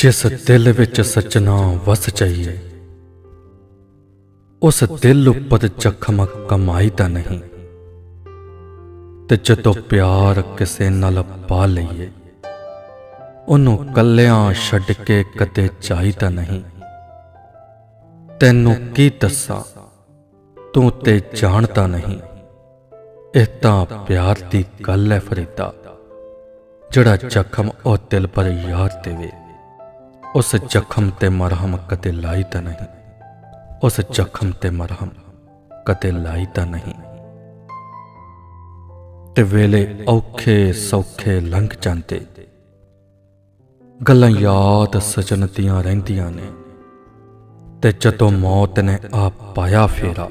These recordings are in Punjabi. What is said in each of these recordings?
ਜਿਸ ਦਿਲ ਵਿੱਚ ਸਚਨਾ ਵਸ ਜਾਈਏ, ਉਸ ਦਿਲ ਉੱਪਰ ਜ਼ਖਮ ਕਮਾਈ ਤਾਂ ਨਹੀਂ। ਤੇ ਜਦੋਂ ਪਿਆਰ ਕਿਸੇ ਨਾਲ ਪਾ ਲਈਏ, ਉਹਨੂੰ ਕੱਲਿਆਂ ਛੱਡ ਕੇ ਕਦੇ ਚਾਹੀਦਾ ਨਹੀਂ। ਤੈਨੂੰ ਕੀ ਦੱਸਾਂ, ਤੂੰ ਤੇ ਜਾਣਦਾ ਨਹੀਂ। ਇਹ ਤਾਂ ਪਿਆਰ ਦੀ ਗੱਲ ਹੈ ਫਰੀਦਾ, ਜਿਹੜਾ ਜ਼ਖਮ ਉਹ ਦਿਲ ਪਰ ਯਾਰ ਦੇਵੇ। ਉਸ ਜ਼ਖਮ ਤੇ ਮਰਹਮ ਕਦੇ ਲਾਈ ਤਾਂ ਨਹੀਂ। ਉਸ ਜ਼ਖਮ ਤੇ ਮਰਹਮ ਕਦੇ ਲਾਈ ਤਾਂ ਨਹੀਂ। ਤੇ ਵੇਲੇ ਔਖੇ ਸੌਖੇ ਲੰਘ ਜਾਂਦੇ। ਗੱਲਾਂ ਯਾਦ ਸਜਣਦੀਆਂ ਰਹਿੰਦੀਆਂ ਨੇ। ਤੇ ਜਦੋਂ ਮੌਤ ਨੇ ਆ ਪਾਇਆ ਫੇਰਾ,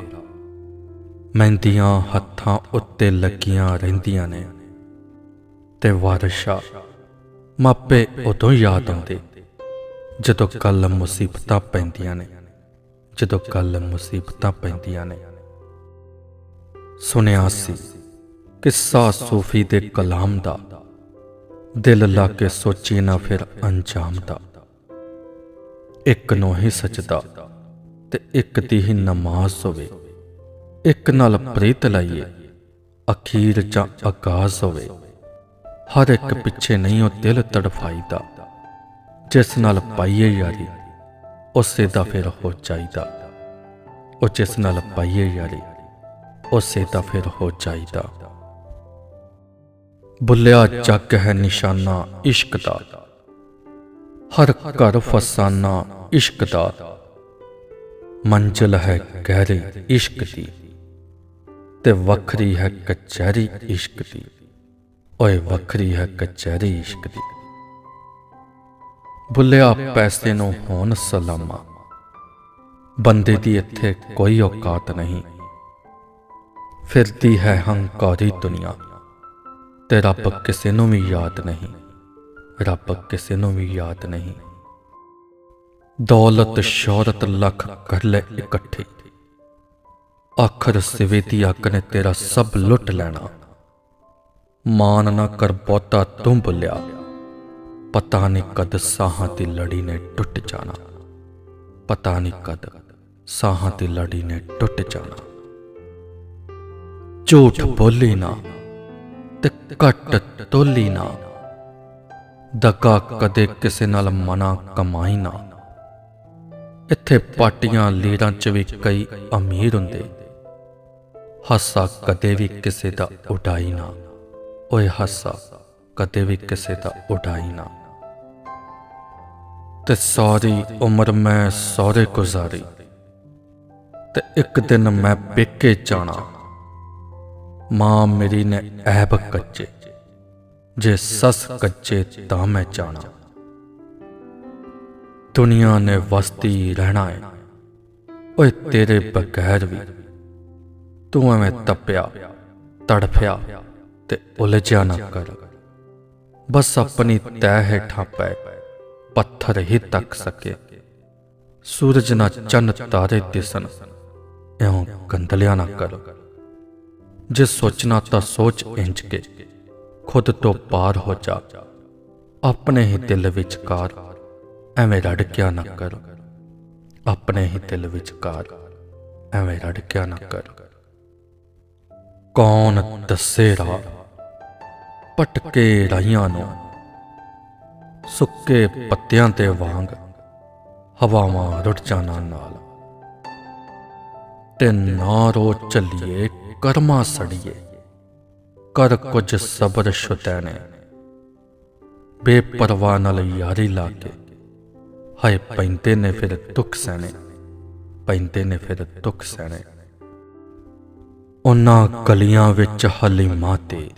ਮਹਿੰਦੀਆਂ ਹੱਥਾਂ ਉੱਤੇ ਲੱਗੀਆਂ ਰਹਿੰਦੀਆਂ ਨੇ। ਤੇ ਵਾਰਸ਼ਾ ਮਾਪੇ ਉਦੋਂ ਯਾਦ ਆਉਂਦੇ। ਜਦੋਂ ਕੱਲ ਮੁਸੀਬਤਾਂ ਪੈਂਦੀਆਂ ਨੇ, ਜਦੋਂ ਕੱਲ ਮੁਸੀਬਤਾਂ ਪੈਂਦੀਆਂ ਨੇ। ਸੁਣਿਆ ਸੀ ਕਿੱਸਾ ਸੂਫੀ ਦੇ ਕਲਾਮ ਦਾ, ਦਿਲ ਲਾ ਕੇ ਸੋਚੀ ਨਾ ਫਿਰ ਅੰਜਾਮ ਦਾ। ਇੱਕ ਨੂੰ ਹੀ ਸਜਦਾ ਤੇ ਇੱਕ ਦੀ ਹੀ ਨਮਾਜ਼ ਹੋਵੇ। ਇੱਕ ਨਾਲ ਪ੍ਰੀਤ ਲਾਈਏ, ਅਖੀਰ ਜਾਂ ਆਗਾਜ਼ ਹੋਵੇ। ਹਰ ਇੱਕ ਪਿੱਛੇ ਨਹੀਂ ਉਹ ਦਿਲ ਤੜਫਾਈਦਾ। ਜਿਸ ਨਾਲ ਪਾਈਏ ਯਾਰੀ, ਉਸੇ ਦਾ ਫਿਰ ਹੋ ਚਾਹੀਦਾ ਉਹ ਜਿਸ ਨਾਲ ਪਾਈਏ ਯਾਰੀ, ਉਸੇ ਦਾ ਫਿਰ ਹੋ ਚਾਹੀਦਾ ਬੁੱਲਿਆ ਜੱਗ ਹੈ ਨਿਸ਼ਾਨਾ ਇਸ਼ਕ ਦਾ। ਹਰ ਘਰ ਫਸਾਨਾ ਇਸ਼ਕ ਦਾ। ਮੰਜ਼ਲ ਹੈ ਗਹਿਰੀ ਇਸ਼ਕ ਦੀ ਤੇ ਵੱਖਰੀ ਹੈ ਕਚਹਿਰੀ ਇਸ਼ਕ ਦੀ। ਓਏ ਵੱਖਰੀ ਹੈ ਕਚਹਿਰੀ ਇਸ਼ਕ ਦੀ। ਬੁੱਲਿਆ ਪੈਸੇ ਨੂੰ ਹੋਣ ਸਲਾਮਾ। ਬੰਦੇ ਦੀ ਇੱਥੇ ਕੋਈ ਔਕਾਤ ਨਹੀਂ। ਫਿਰਦੀ ਹੈ ਹੰਕਾਰੀ ਦੁਨੀਆ। ਤੇ ਰੱਬ ਕਿਸੇ ਨੂੰ ਵੀ ਯਾਦ ਨਹੀਂ। ਰੱਬ ਕਿਸੇ ਨੂੰ ਵੀ ਯਾਦ ਨਹੀਂ। ਦੌਲਤ, ਸ਼ੌਹਰਤ, ਲੱਖ ਕਰ ਲੈ ਇਕੱਠੇ। ਆਖਰ ਸਿਵੇ ਦੀ ਅੱਗ ਨੇ ਤੇਰਾ ਸਭ ਲੁੱਟ ਲੈਣਾ। ਮਾਨ ਨਾ ਕਰ ਬਹੁਤਾ ਤੂੰ ਬੁੱਲਿਆ ਪਤਾ ਨਹੀਂ ਕਦ ਸਾਹਾਂ ਦੀ ਲੜੀ ਨੇ ਟੁੱਟ ਜਾਣਾ। ਪਤਾ ਨਹੀਂ ਕਦ ਸਾਹਾਂ ਦੀ ਲੜੀ ਨੇ ਟੁੱਟ ਜਾਣਾ। ਝੂਠ ਬੋਲੀ ਨਾ ਤੇ ਘੱਟ ਤੋਲੀ ਨਾ। ਦਗਾ ਕਦੇ ਕਿਸੇ ਨਾਲ ਮਨਾ ਕਮਾਈ ਨਾ। ਇੱਥੇ ਪਾਟੀਆਂ ਲੀਰਾਂ 'ਚ ਵੀ ਕਈ ਅਮੀਰ ਹੁੰਦੇ। ਹਾਸਾ ਕਦੇ ਵੀ ਕਿਸੇ ਦਾ ਉਡਾਈ ਨਾ। ਓਏ ਹਾਸਾ ਕਦੇ ਵੀ ਕਿਸੇ ਦਾ ਉਡਾਈ ਨਾ। ਤੇ ਸਾਰੀ ਉਮਰ ਮੈਂ ਸਹੁਰੇ ਗੁਜ਼ਾਰੀ। ਤੇ ਇੱਕ ਦਿਨ ਮੈਂ ਪੇਕੇ ਜਾਣਾ। ਮਾਂ ਮੇਰੀ ਨੇ ਐਬ ਕੱਚੇ। ਜੇ ਸੱਸ ਕੱਚੇ ਤਾਂ ਮੈਂ ਜਾਣਾ। ਦੁਨੀਆ ਨੇ ਵਸਤੀ ਰਹਿਣਾ ਏ। ਓਏ ਤੇਰੇ ਬਗੈਰ ਵੀ। ਤੂੰ ਐਵੇਂ ਤਪਿਆ, ਤੜਫਿਆ ਤੇ ਉਲਝਿਆ ਨਾ ਕਰ। ਬਸ ਆਪਣੀ ਤੈ ਹੇਠਾਂ ਪੈ। ਪੱਥਰ ਹੀ ਤੱਕ ਸਕੇ। ਸੂਰਜ ਨਾ ਚੰਨ ਤਾਰੇ ਦਿਸਣ, ਇਉਂ ਗੰਦਲਿਆ ਨਾ ਕਰ। ਜੇ ਸੋਚਣਾ ਤਾਂ ਸੋਚ ਇੰਜ ਕੇ, ਖੁਦ ਤੋਂ ਪਾਰ ਹੋ ਜਾ। ਆਪਣੇ ਹੀ ਦਿਲ ਵਿਚਕਾਰ, ਐਵੇਂ ਰੜਕਿਆ ਨਾ ਕਰ। ਆਪਣੇ ਹੀ ਦਿਲ ਵਿਚਕਾਰ, ਐਵੇਂ ਰੜਕਿਆ ਨਾ ਕਰ। ਕੌਣ ਦੱਸੇ ਰਾਹ ਪਟਕੇ ਰਾਈਆਂ ਨੂੰ ਸੁੱਕੇ ਪੱਤਿਆਂ ਤੇ ਵਾਂਗ ਹਵਾਵਾਂ ਰੁੱਟ ਜਾਣਾ ਨਾਲ। ਤੇ ਨਾ ਰੋ ਚੱਲੀਏ ਕਰਮਾ ਸੜੀਏ। ਕਰ ਕੁਝ ਸਬਰ ਸ਼ੁਤੈਨੇ ਬੇਪਰਵਾਹ ਨਾਲ ਯਾਰੀ ਲਾ ਕੇ। ਹਾਏ, ਪੈਂਦੇ ਨੇ ਫਿਰ ਦੁੱਖ ਸਹਿਣੇ। ਪੈਂਦੇ ਨੇ ਫਿਰ ਦੁੱਖ ਸਹਿਣੇ। ਉਹਨਾਂ ਗਲੀਆਂ ਵਿੱਚ ਹਲੀਮਾ ਤੇ।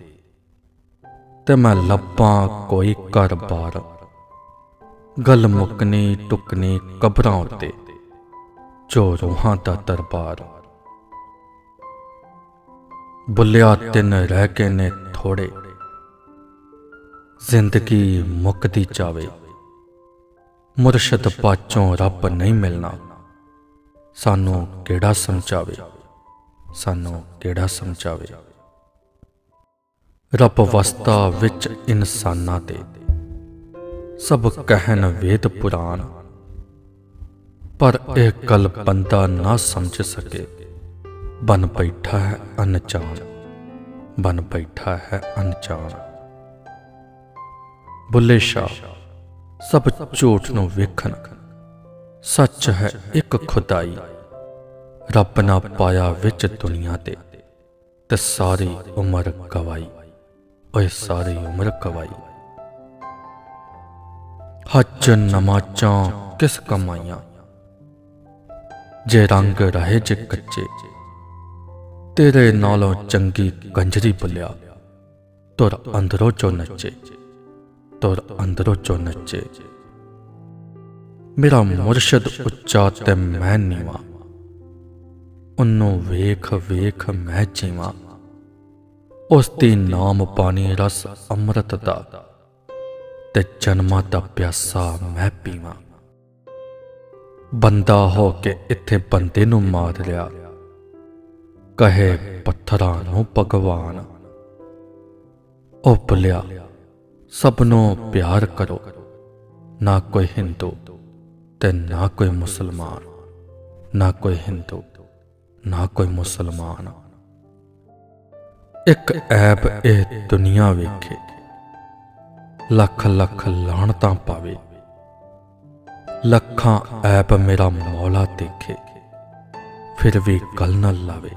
ਤੇ ਮੈਂ ਲੱਭਾਂ ਕੋਈ ਘਰ-ਬਾਰ। ਗੱਲ ਮੁਕਨੀ ਟੁਕਨੀ ਕਬਰਾਂ ਉੱਤੇ। ਜੋ ਰੂਹਾਂ ਦਾ ਦਰਬਾਰ। ਬੁੱਲਿਆ ਤਿੰਨ ਰਹਿ ਕੇ ਨੇ ਥੋੜੇ। ਜ਼ਿੰਦਗੀ ਮੁੱਕਦੀ ਜਾਵੇ। ਮੁਰਸ਼ਦ ਪਾਚੋਂ ਰੱਬ ਨਹੀਂ ਮਿਲਣਾ। ਸਾਨੂੰ ਕਿਹੜਾ ਸਮਝਾਵੇ? ਸਾਨੂੰ ਕਿਹੜਾ ਸਮਝਾਵੇ? ਰੱਬ ਵਸਤਾ ਵਿੱਚ ਇਨਸਾਨਾਂ ਤੇ। ਸਭ ਕਹਿਨ ਵੇਦ ਪੁਰਾਣ। ਪਰ ਇਹ ਕਲ ਬੰਦਾ ਨਾ ਸਮਝ ਸਕੇ। ਬਨ ਬੈਠਾ ਹੈ ਅਨਜਾਨ ਬਨ ਬੈਠਾ ਹੈ ਅਨਜਾਨ ਬੁੱਲੇ ਸ਼ਾਹ, ਸਭ ਝੂਠ ਨੂੰ ਵੇਖਣ। ਸੱਚ ਹੈ ਇੱਕ ਖੁਦਾਈ। ਰੱਬ ਨਾ ਪਾਇਆ ਵਿੱਚ ਦੁਨੀਆ ਤੇ ਤੇ ਸਾਰੀ ਉਮਰ ਗਵਾਈ। ਓਏ ਸਾਰੀ ਉਮਰ ਗਵਾਈ। ਹੱਜ ਨਮਾਜ਼ਾਂ ਕਿਸ ਕਮਾਈਆਂ? ਜੇ ਰੰਗ ਰਹੇ ਜੇ ਕੱਚੇ, ਤੇਰੇ ਨਾਲੋਂ ਚੰਗੀ ਕੰਜਰੀ ਬੁਲਿਆ। ਤੁਰ ਅੰਦਰੋਂ ਚੋਂ ਨੱਚੇ, ਤੁਰ ਅੰਦਰੋਂ ਚੋਂ ਨੱਚੇ। ਮੇਰਾ ਮੁਰਸ਼ਦ ਉੱਚਾ ਤੇ ਮੈਂ ਨੀਵਾ। ਉਹਨੂੰ ਵੇਖ ਵੇਖ ਮੈਂ ਜੀਵਾਂ। ਉਸ ਦੀ ਨਾਮ ਪਾਣੀ ਰਸ ਅੰਮ੍ਰਿਤ ਦਾ। ਤੇ ਜਨਮਾਂ ਦਾ ਪਿਆਸਾ ਮੈਂ ਪੀਵਾਂ। ਬੰਦਾ ਹੋ ਕੇ ਇੱਥੇ ਬੰਦੇ ਨੂੰ ਮਾਰ ਲਿਆ। ਕਹੇ ਪੱਥਰਾਂ ਨੂੰ ਭਗਵਾਨ। ਉਹ ਬੁਲਿਆ ਸਭ ਨੂੰ ਪਿਆਰ ਕਰੋ। ਨਾ ਕੋਈ ਹਿੰਦੂ ਤੇ ਨਾ ਕੋਈ ਮੁਸਲਮਾਨ। ਨਾ ਕੋਈ ਹਿੰਦੂ, ਨਾ ਕੋਈ ਮੁਸਲਮਾਨ। ਇੱਕ ਐਬ ਇਹ ਦੁਨੀਆ ਵੇਖੇ। ਲੱਖ ਲੱਖ ਲਾਹਣਤਾਂ ਪਾਵੇ। ਲੱਖਾਂ ਐਪ ਮੇਰਾ ਮੌਲਾ ਦੇਖੇ। ਫਿਰ ਵੀ ਗੱਲ ਨਾ ਲਾਵੇ।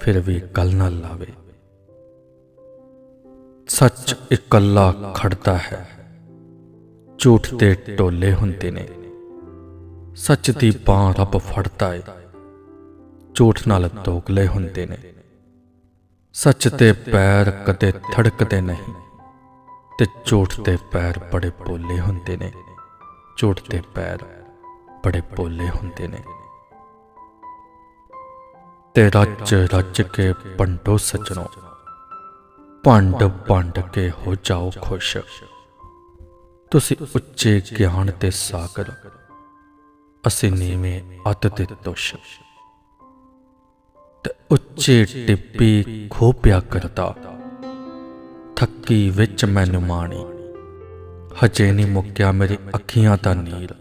ਫਿਰ ਵੀ ਗੱਲ ਨਾ ਲਾਵੇ। ਸੱਚ ਇਕੱਲਾ ਖੜਦਾ ਹੈ। ਝੂਠ ਦੇ ਟੋਲੇ ਹੁੰਦੇ ਨੇ। ਸੱਚ ਦੀ ਬਾਹ ਰੱਬ ਫੜਦਾ ਏ। ਝੂਠ ਨਾਲ ਦੋਗਲੇ ਹੁੰਦੇ ਨੇ। ਸੱਚ ਤੇ ਪੈਰ ਕਦੇ ਥੜਕਦੇ ਨਹੀਂ। ਤੇ ਝੂਠ ਦੇ ਪੈਰ ਬੜੇ ਪੋਲੇ ਹੁੰਦੇ ਨੇ। ਝੂਠ ਦੇ ਪੈਰ ਬੜੇ ਪੋਲੇ ਹੁੰਦੇ ਨੇ। ਤੇ ਰੱਜ ਰੱਜ ਕੇ ਪੰਡੋ ਸਜਣੋ ਭੰਡ ਭੰਡ ਕੇ ਹੋ ਜਾਓ ਖੁਸ਼। ਤੁਸੀਂ ਉੱਚੇ ਗਿਆਨ ਤੇ ਸਾਗਰ, ਅਸੀਂ ਨੀਵੇਂ ਅੱਤ ਤੇ ਤੁਸ਼। ਤੇ ਉੱਚੇ ਟਿੱਪੀ ਖੋਪਿਆ ਕਰਦਾ ਥੱਕੀ ਵਿੱਚ ਮੈਨੂੰ ਮਾਣੀ। ਹਜੇ ਨਹੀਂ ਮੁੱਕਿਆ ਮੇਰੀ ਅੱਖੀਆਂ ਦਾ ਨੀਰ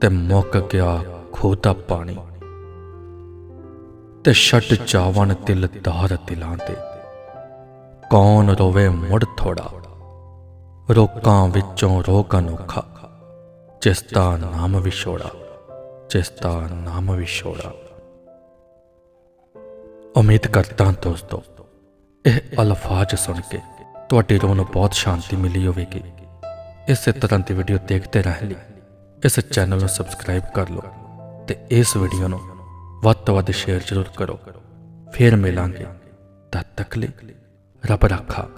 ਤੇ ਮੁੱਕ ਗਿਆ ਖੂਹ ਦਾ ਪਾਣੀ। ਤੇ ਛੱਡ ਜਾਵਣ ਦਿਲਦਾਰ ਦਿਲਾਂ ਤੇ। ਕੌਣ ਰੋਵੇ ਮੁੜ ਥੋੜਾ ਰੋਕਾਂ ਵਿੱਚੋਂ ਰੋਗ ਅਨੋਖਾ। ਜਿਸ ਦਾ ਨਾਮ ਵਿਛੋੜਾ, ਜਿਸ ਦਾ ਨਾਮ ਵਿਛੋੜਾ। ਉਮੀਦ ਕਰਦਾ ਦੋਸਤੋ ਇਹ ਅਲਫਾਜ਼ ਸੁਣ ਕੇ ਤੁਹਾਡੀ ਰੋਹ ਨੂੰ ਬਹੁਤ ਸ਼ਾਂਤੀ ਮਿਲੀ ਹੋਵੇਗੀ। ਇਸੇ ਤਰ੍ਹਾਂ ਦੀ ਵੀਡੀਓ ਦੇਖਦੇ ਰਹਿਣ ਲਈ ਇਸ ਚੈਨਲ ਨੂੰ ਸਬਸਕ੍ਰਾਈਬ ਕਰ ਲਓ ਤੇ ਇਸ ਵੀਡੀਓ ਨੂੰ ਵੱਧ ਤੋਂ ਵੱਧ ਸ਼ੇਅਰ ਜ਼ਰੂਰ ਕਰੋ। ਫਿਰ ਮਿਲਾਂਗੇ। ਤਦ ਤੱਕ ਲਈ ਰੱਬ ਰੱਖਾ।